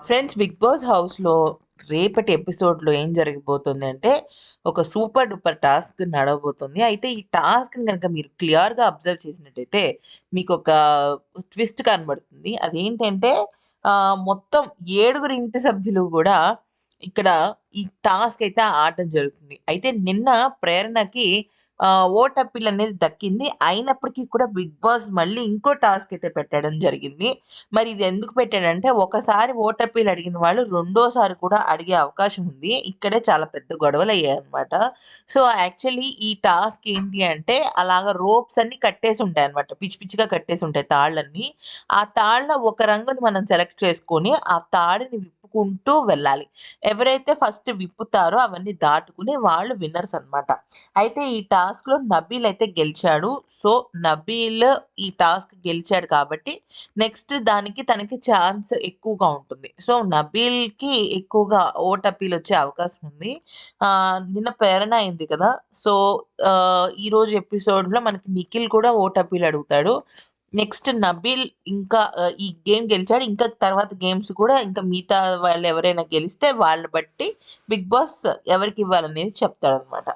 Friends big boss హౌస్‌లో రేపటి ఎపిసోడ్‌లో ఏం జరగబోతుంది అంటే, ఒక సూపర్ డూపర్ టాస్క్ నడవబోతుంది. అయితే ఈ టాస్క్‌ని కనుక మీరు క్లియర్‌గా అబ్జర్వ్ చేసినట్టయితే, మీకు ఒక ట్విస్ట్ కనబడుతుంది. అదేంటంటే మొత్తం ఏడుగురు ఇంటి సభ్యులు కూడా ఇక్కడ ఈ టాస్క్ అయితే ఆడటం జరుగుతుంది. అయితే నిన్న ప్రేరణకి ఆహ్, ఓటప్పిల్ అనేది దక్కింది. అయినప్పటికీ కూడా బిగ్ బాస్ మళ్ళీ ఇంకో టాస్క్ అయితే పెట్టడం జరిగింది. మరి ఇది ఎందుకు పెట్టాడంటే, ఒకసారి ఓటప్పిల్ అడిగిన వాళ్ళు రెండోసారి కూడా అడిగే అవకాశం ఉంది. ఇక్కడే చాలా పెద్ద గొడవలు అయ్యాయి అనమాట సో, యాక్చువల్లీ ఈ టాస్క్ ఏంటి అంటే, అలాగా రోప్స్ అన్ని కట్టేసి ఉంటాయి అనమాట పిచ్చి పిచ్చిగా కట్టేసి ఉంటాయి తాళ్ళన్నీ. ఆ తాళ్ళ ఒక రంగుని మనం సెలెక్ట్ చేసుకొని, ఆ తాడిని విప్పుకుంటూ వెళ్ళాలి. ఎవరైతే ఫస్ట్ విప్పుతారో అవన్నీ దాటుకుని వాళ్ళు విన్నర్స్ అన్నమాట. అయితే ఈ టాస్క్‌లో నబీల్ అయితే గెలిచాడు. సో, నబీల్ ఈ టాస్క్ గెలిచాడు కాబట్టి, నెక్స్ట్ దానికి తనకి ఛాన్స్ ఎక్కువగా ఉంటుంది. సో, నబీల్‌కి ఎక్కువగా ఓట్ అపీల్ వచ్చే అవకాశం ఉంది. నిన్న ప్రేరణ అయింది కదా! సో, ఆహ్, ఈరోజు ఎపిసోడ్‌లో మనకి నిఖిల్ కూడా ఓట్ అపీల్ అడుగుతాడు. నెక్స్ట్ నబీల్ ఇంకా ఈ గేమ్ గెలిచాడు. ఇంకా తర్వాత గేమ్స్ కూడా ఇంకా మిగతా వాళ్ళు ఎవరైనా గెలిస్తే వాళ్ళని బట్టి బిగ్ బాస్ ఎవరికి ఇవ్వాలనేది చెప్తాడనమాట